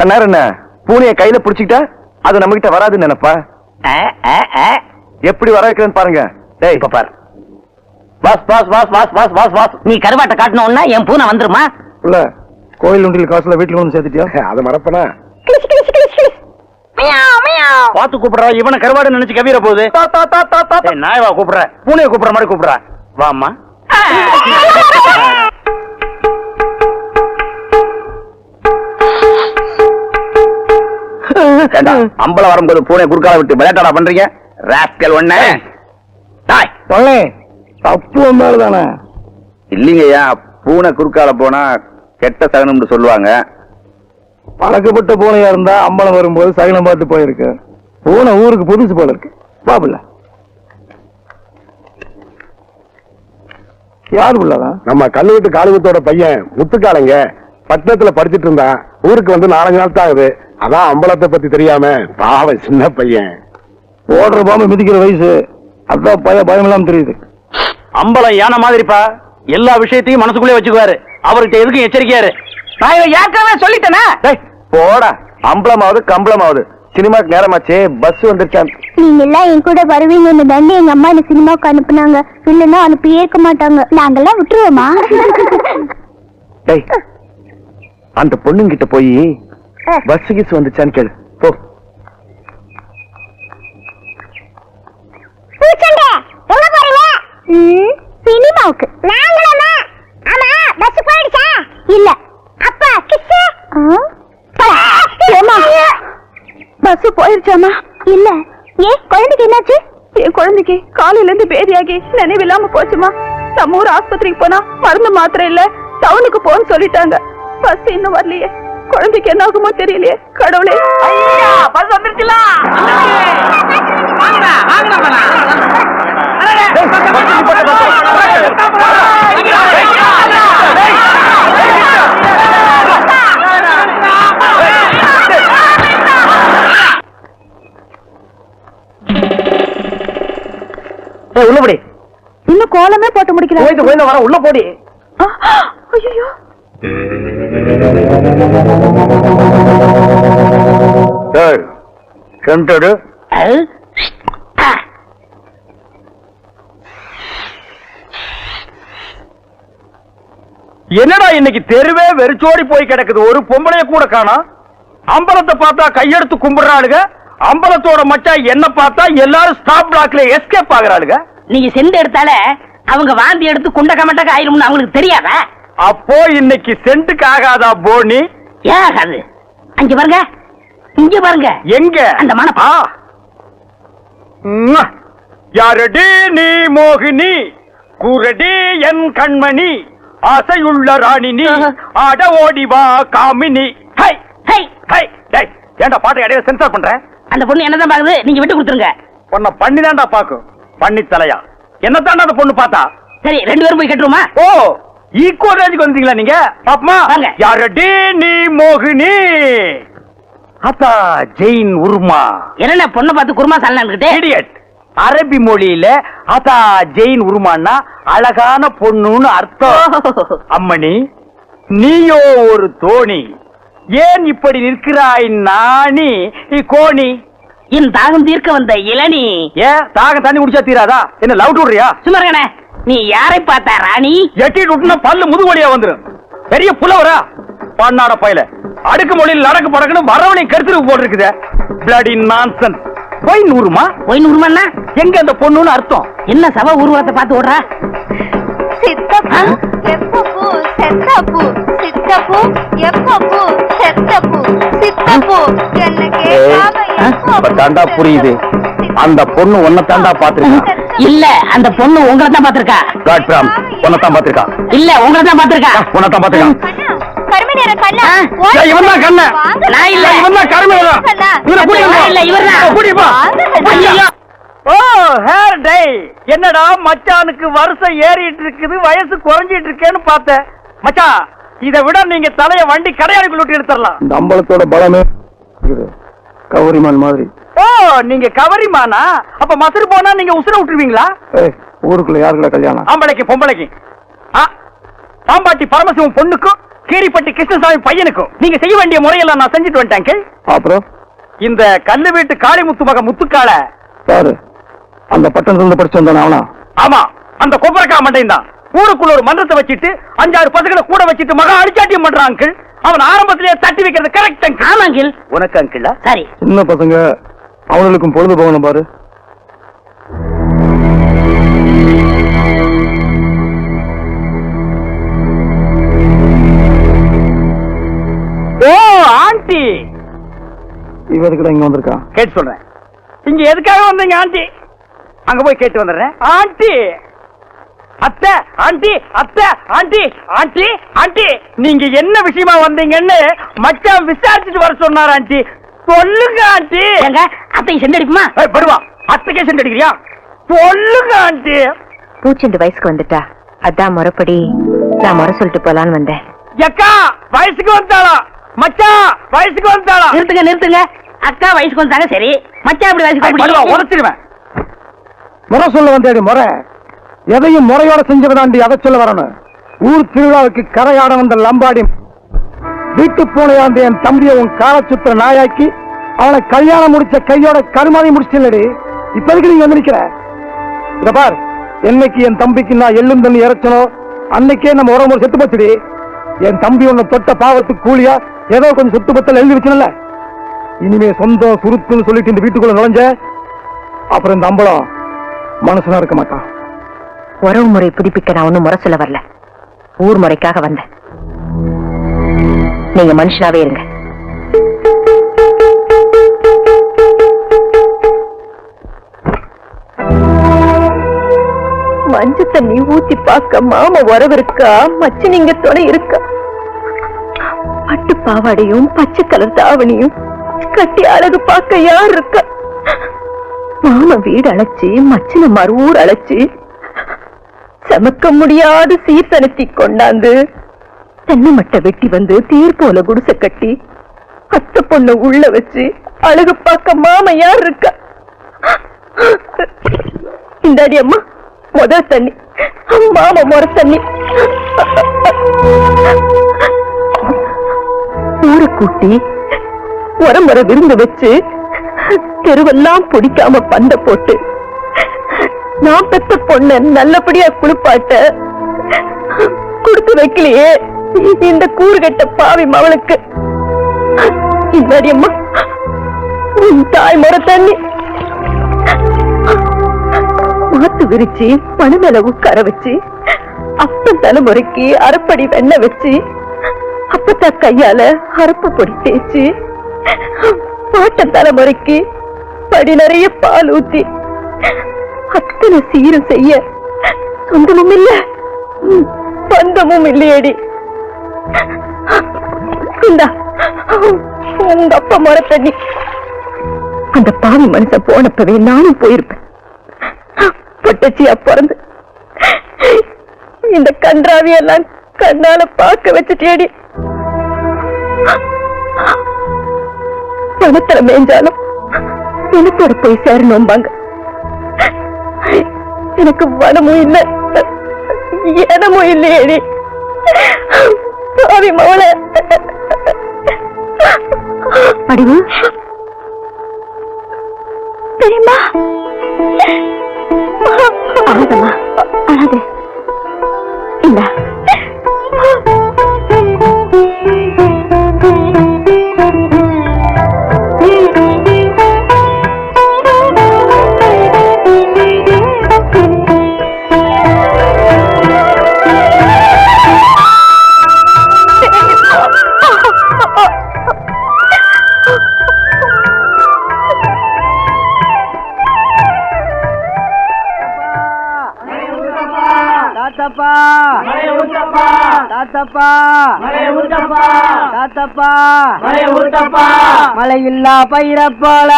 கண்ணார் என்ன? பூனைய கையில புடிச்சுக்கிட்டா அது நம்ம கிட்ட வராதுன்னு நினைப்பா. எப்படி வர வைக்கிறேன்னு பாருங்க. டேய் இப்ப பாரு. Boss boss boss boss boss boss boss நீ கருவாட்டை காட்டணும்னா என் பூனை வந்துருமா? இல்ல கோயில் உண்டியல் காசுல வீட்டுல வந்து சேர்த்துட்டியா? அதை மறப்பனா? பாத்து கூப்பிடுறா இவனை கருவாடு நினைச்சு கவிர போகுது. ஏய், நாயவா கூப்பிடுற? பூனைய கூப்பிடுற மாதிரி கூப்பிடுறா? வாம்மா. அம்பலம் வரும்போது பூனை குறுக்கால விட்டு விளையாட்டடா பண்றீங்க? ராஸ்கல் ஒண்ணு. தப்பு வந்தாலும் தானே இல்லைங்கய்யா பூனை குறுக்கால போனா கெட்ட சகனம்னு சொல்லுவாங்க. பழக்கப்பட்ட பூனையா இருந்தா அம்பலம் வரும்போது சகனம் பார்த்து போயிருக்கு. பூனை ஊருக்கு புதுசு போல இருக்கு. பாபுல யார் உள்ளதான் நம்ம கல்லுவீட்டு காளிமுத்தோட பையன் முத்துக்காலைங்க பட்டணத்துல படிச்சிட்டு இருந்தான். ஊருக்கு வந்து நாலஞ்சு நாள் தான் ஆகுது அதான் அம்பலத்தை பத்தி தெரியாம பாவம் சின்ன பையன். ஓடுற பாம்பு மிதிக்கிற வயசு. அதான் பய பயம் இல்லாம தெரியுது. அம்பலம் யானை மாதிரிப்பா? எல்லா விஷயத்தையும் மனசுக்குள்ளே வச்சுக்குவாரு. அவர்கிட்ட எதுக்கும் எச்சரிக்கையாரு நான் இதை ஏற்கனவே சொல்லிட்டேனா? டேய், போடா. அம்பலமாவது கம்பளமாவது. சினிமாக்கு நேரமாச்சே. பஸ் வந்துருச்சான் நீங்க எல்லாம் என் கூட வருவீங்கன்னு தாண்டி எங்க அம்மா என்ன சினிமாவுக்கு அனுப்புனாங்க. இல்லைன்னா அனுப்பி ஏற்க மாட்டாங்க. நாங்கெல்லாம் விட்டுருவோமா? டேய் அந்த பொண்ணுங்கிட்ட போய் பஸ் கிஸ் வந்துச்சான்னு கேளு. போ. ம், சினிமாவுக்கு. நாங்களாமா? ஆமா பஸ் போயிடுச்சா? இல்ல. அப்பா கிஸ் ஏமா பஸ் போயிருச்சாமா இல்ல. ஏன் குழந்தைக்கு என்னாச்சு? என் குழந்தைக்கு காலையில இருந்து பேதியாகி நினைவில்லாம போச்சுமா நம்ம ஊர் ஆஸ்பத்திரிக்கு போனா மருந்து மாத்திரை இல்ல டவுனுக்கு போன்னு சொல்லிட்டாங்க. பஸ் இன்னும் வரலையே. குழந்தைக்கு என்ன ஆகுமோ தெரியலையே கடவுளே ஐயா பஸ் வந்துருச்சுலாம் உள்ளபடி இன்னும் கோலமே போட்டு போயிட்டு வர உள்ள போடி ஐயோ டேய் சென்டடு என்னடா இன்னைக்கு தெருவே வெறிச்சோடி போய் கிடக்குது? ஒரு பொம்பளைய கூட காணோம் அம்பலத்தை பார்த்தா கையெடுத்து கும்பிடுறாளுங்க அம்பலத்தோட மச்சான் என்ன பார்த்தா எல்லாரும் ஸ்டாப் பிளாக்ல எஸ்கேப் ஆகுறாளுங்க நீங்க செண்டு எடுத்தால அவங்க வாந்தி எடுத்து குண்ட கமட்டக்க ஆயிரும்னு அவங்களுக்கு தெரியாதா? அப்போ இன்னைக்கு சென்ட்டுக்கு ஆகாதா போனி? ஏன் ஆகாது அங்க பாருங்க. இங்க பாருங்க. எங்க? அந்த மணப்பா ம்ம். யாரடி நீ மோகினி? குரடி என் கண்மணி. ஆசையுள்ள ராணி நீ ஆட ஓடி வா காமினி. ஹை. ஹை. ஹை. டேய் ஏன்டா பாட்டை இடையில சென்சார் பண்ற? அந்த பொண்ணு என்னதான் பாக்குது? நீங்க விட்டு கொடுத்துருங்க. உன்னை பண்ணி தான்டா பாக்கும். பண்ணி தலையா என்ன தாண்டா அந்த பொண்ணு பார்த்தா? சரி ரெண்டு பேரும் போய் கட்டுருமா ஓ ஈக்குவல் ரேஞ்சுக்கு வந்தீங்களா நீங்க? பாப்பமா. யாரடி நீ மோகினி. அத்தா ஜெயின் உருமா. என்னென்ன பொண்ணை பார்த்து குருமா சாலன்னுகிட்டே இடியட் அரபி மொழியில அதா ஜெயின் உருமான்னா அழகான பொண்ணுன்னு அர்த்தம். அம்மணி நீயோ ஒரு தோணி. ஏன் இப்படி நிற்கிறாய் நாணி? கோணி. என் தாகம் தீர்க்க வந்த இளநீ. ஏன்? தாக தண்ணி குடிச்சா தீராதா? என்ன லவ் விடுறியா? சும்மா நீ யாரை பார்த்தா ராணி? எட்டிட்டு விட்டுனா பல்லு முதுவலியா வந்துரும். பெரிய புலவரா? பண்ணாட பையல. அடுக்கு மொழியில் நடக்கு படக்குன்னு வரவனை கருத்துருக்கு போட்டிருக்குது. பிளடி நான்சன் போய் நூறுமா? போய் நூறுமாண்ணா எங்க அந்த பொண்ணுன்னு அர்த்தம்? என்ன சவ ஊர்வலத்தை பார்த்து ஓடுறா? சித்தப்பு எப்பப்பு செத்தப்பு சித்தப்பு எப்பப்பு செத்தப்பு சித்தப்பு. என்ன கேட்காம எப்பப்பு தாண்டா புரியுது. அந்த பொண்ணு உன்னை தாண்டா பாத்துருக்கா இல்ல அந்த பொண்ணு உங்களை தான் பாத்திருக்கா காட் பிராம் உன்னை தான் பாத்துருக்கா இல்ல உங்களை தான் பாத்திருக்கா உன்னை தான் பாத்துருக்கா கருமை நேர கண்ணா. இவன் தான். நான் இல்ல. இவன் தான். இல்ல. ஓ ஹேர் டை என்னடா மச்சானுக்கு வருஷம் ஏறிட்டு இருக்குது வயசு குறைஞ்சிட்டு இருக்கேன்னு பார்த்தேன். மச்சான் இதை விட நீங்க தலைய வண்டி கடையாளுக்குள்ள விட்டு எடுத்துடலாம் இந்த அம்பலத்தோட பலமே. கௌரிமான் மாதிரி. ஓ நீங்க கவரிமானா? அப்ப மசுறு போனா நீங்க உசுர விட்டுருவீங்களா? ஊருக்குள்ள யாருக்குள்ள கல்யாணம்? ஆம்பளைக்கு பொம்பளைக்கு. ஆ, பாம்பாட்டி பரமசிவம் பொண்ணுக்கும் கீரிப்பட்டி கிருஷ்ணசாமி பையனுக்கும். நீங்க செய்ய வேண்டிய முறையெல்லாம் நான் செஞ்சுட்டு வந்துட்டேன். அப்புறம்? இந்த கல்லு வீட்டு காளிமுத்து மக முத்துக்கால யாரு? அந்த பட்டணத்துல இருந்து படிச்சு வந்தானே அவனா? ஆமா அந்த கொப்பரக்கா மண்டையும் தான். ஊருக்குள்ள ஒரு மன்றத்தை வச்சுட்டு அஞ்சாறு பசங்களை கூட வச்சுட்டு மகா அடிச்சாட்டியம் பண்றான் அங்கிள். அவன் ஆரம்பத்திலேயே தட்டி வைக்கிறது கரெக்ட் அங்கிள். ஆமா அங்கிள். உனக்கு அங்கிள்? சரி. சின்ன பசங்க அவங்களுக்கும் பொழுது போகணும் பாரு. ஓ ஆண்டி. இவ எதுக்குடா இங்க வந்திருக்கான் கேட்டு சொல்றேன். இங்க எதுக்காக வந்தீங்க ஆண்டி? அங்க போய் கேட்டு வந்துடுறேன். ஆண்டி. அத்தை ஆண்டி அத்தை ஆண்டி ஆண்டி ஆண்டி. நீங்க என்ன விஷயமா வந்தீங்கன்னு மச்சான் விசாரிச்சுட்டு வர சொன்னார் ஆண்டி. சொல்லுங்க ஆண்டி. எங்க அத்தை செண்டடிக்குமா ஏய், படுவா அத்தைக்கே சென்று அடிக்கிறியா? சொல்லுங்க ஆண்டி. பூச்செண்டு வயசுக்கு வந்துட்டா. அதான் முறைப்படி. நான் முறை சொல்லிட்டு போலான்னு வந்தேன். எக்கா வயசுக்கு வந்தாளா? மச்சான் வயசுக்கு வந்தாளா? நிறுத்துங்க நிறுத்துங்க. அக்கா வயசுக்கு வந்தாங்க சரி. மச்சான் அப்படி வயசுக்கு? உதச்சிடுவேன் முறை சொல்ல வந்தேடி முறை. எதையும் முறையோட செஞ்சவதாண்டி அதை சொல்ல வரணும். ஊர் திருவிழாவுக்கு கரையாட வந்த லம்பாடி வீட்டு பூனையாண்டி என் தம்பியை உன் கால நாயாக்கி அவனை கல்யாணம் முடிச்ச கையோட கருமாதி முடிச்சில்லடி இப்போதைக்கு நீங்க வந்து நிக்கிற இத பார் என்னைக்கு என் தம்பிக்கு நான் எள்ளும் தண்ணி இறைச்சனோ அன்னைக்கே நம்ம உறவு செத்து போச்சுடி. என் தம்பி உன்னை தொட்ட பாவத்துக்கு கூலியா ஏதோ கொஞ்சம் சுத்து பத்தல் எழுதி வச்சுனல இனிமே சொந்தம் சுருக்குன்னு சொல்லிட்டு இந்த வீட்டுக்குள்ள நுழைஞ்ச அப்புறம் இந்த அம்பளம் மனசுனா இருக்க மாட்டான். உறவு முறை புதுப்பிக்க நான் ஒன்னும் முறை சொல்ல வரல. ஊர் முறைக்காக வந்தேன். நீங்க மனுஷனாவே இருங்க. மஞ்ச தண்ணி ஊத்தி பார்க்க மாம உறவு இருக்கா மச்சு நீங்க துணை இருக்கா? பட்டு பாவாடையும் பச்சை கலர் தாவணியும் கட்டி அழகு பார்க்க யார் இருக்கா? மாம வீடு அழைச்சி மச்சின மறு ஊர் அழைச்சி சமக்க முடியாத சீர்தனத்தி கொண்டாந்து தென்னை மட்டை வெட்டி வந்து தீர் போல குடிசை கட்டி அத்த பொண்ணு உள்ள வச்சு அழகு பார்க்க மாமா யார் இருக்கா? இந்தாடி அம்மா முதல் தண்ணி. மாமா முற தண்ணி. ஊரை கூட்டி உரமுறை விருந்து வச்சு தெருவெல்லாம் பிடிக்காம பந்த போட்டு நான் பெத்த பொண்ண நல்லபடியா குளிப்பாட்ட கொடுத்து வைக்கலையே. இந்த கூறுகட்ட பாவி மவளுக்கு இந்தாடி உன் தாய் முறை தண்ணி மாத்து விரிச்சு பண உட்கார வச்சு அப்பன் தலைமுறைக்கு அரைப்படி வெண்ணெய் வச்சு அப்பத்தா கையால அரப்பு பொடி தேய்ச்சி பாட்ட தலைமுறைக்கு படி நிறைய பால் ஊத்தி அத்தனை சீரும் செய்ய சொந்தமும் இல்ல பந்தமும் இல்லையடி. இந்தா உங்க அப்பா முறை அந்த பாவி மனுஷன் போனப்பவே நானும் போயிருப்பேன். பொட்டச்சியா பிறந்து இந்த கன்றாவியெல்லாம் கண்ணால பார்க்க வச்சுட்டேடி. பணத்துல மேஞ்சாலும் எனக்கோட போய் சேரணும்பாங்க. எனக்கு வனமும் இல்லை இடமும் இல்லையேடி. பாவி மவள படிவு தெரியுமா அழாதம்மா தாத்தப்பா. தாத்தப்பா. தாத்தப்பா. மழையில்லா பயிர போல.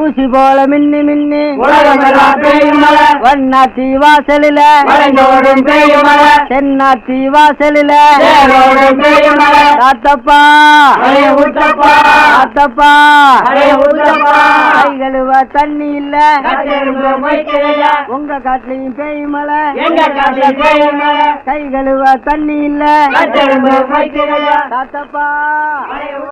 ஊசி போல மின்னி மின்னி. வண்ணாச்சி வாசலில. தென்னாச்சி வாசலில. தாத்தப்பா. தாத்தப்பா. கை கழுவ தண்ணி இல்ல. உங்க காட்டுலயும் பேய் மலை. கை கழுவ தண்ணி இல்ல. தாத்தப்பா.